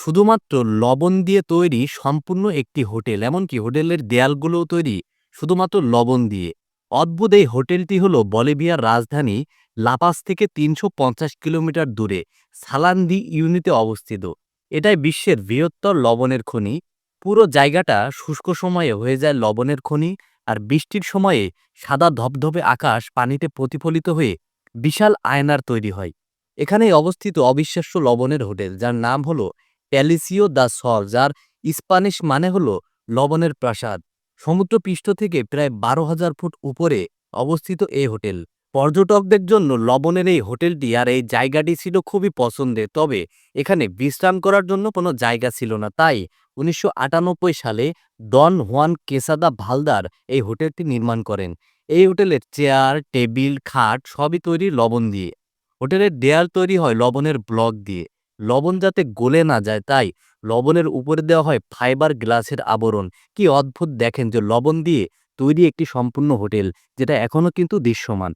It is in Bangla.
শুধুমাত্র লবণ দিয়ে তৈরি সম্পূর্ণ একটি হোটেল, এমনকি হোটেলের দেয়ালগুলোও তৈরি শুধুমাত্র লবণ দিয়ে। অদ্ভুত এই হোটেলটি হল বলিভিয়ার রাজধানী লাপাস থেকে তিনশো পঞ্চাশ কিলোমিটার দূরে, সালান্দি ইউনিতে অবস্থিত। এটাই বিশ্বের বৃহত্তর লবণের খনি। পুরো জায়গাটা শুষ্ক সময়ে হয়ে যায় লবণের খনি আর বৃষ্টির সময়ে সাদা ধবধবে আকাশ পানিতে প্রতিফলিত হয়ে বিশাল আয়নার তৈরি হয়। এখানেই অবস্থিত অবিশ্বাস্য লবণের হোটেল, যার নাম হলো প্যালিসিও দ্য সল, যার স্প্যানিশ মানে হল লবণের প্রাসাদ। সমুদ্রপৃষ্ঠ থেকে প্রায় বারো হাজার ফুট উপরে অবস্থিত এই হোটেল। পর্যটকদের জন্য লবণের এই হোটেলটি আর এই জায়গাটি ছিল খুবই পছন্দের, তবে এখানে বিশ্রাম করার জন্য কোনো জায়গা ছিল না। তাই উনিশশো আটানব্বই সালে ডন হুয়ান কেসাদা ভালদার এই হোটেলটি নির্মাণ করেন। এই হোটেলের চেয়ার, টেবিল, খাট সবই তৈরি লবণ দিয়ে। হোটেলের দেয়াল তৈরি হয় লবণের ব্লক দিয়ে। লবণ যাতে গলে না যায়, তাই লবণের উপরে দেওয়া হয় ফাইবার গ্লাসের আবরণ। কি অদ্ভুত দেখেন যে লবণ দিয়ে তৈরি একটি সম্পূর্ণ হোটেল, যেটা এখনও কিন্তু দৃশ্যমান।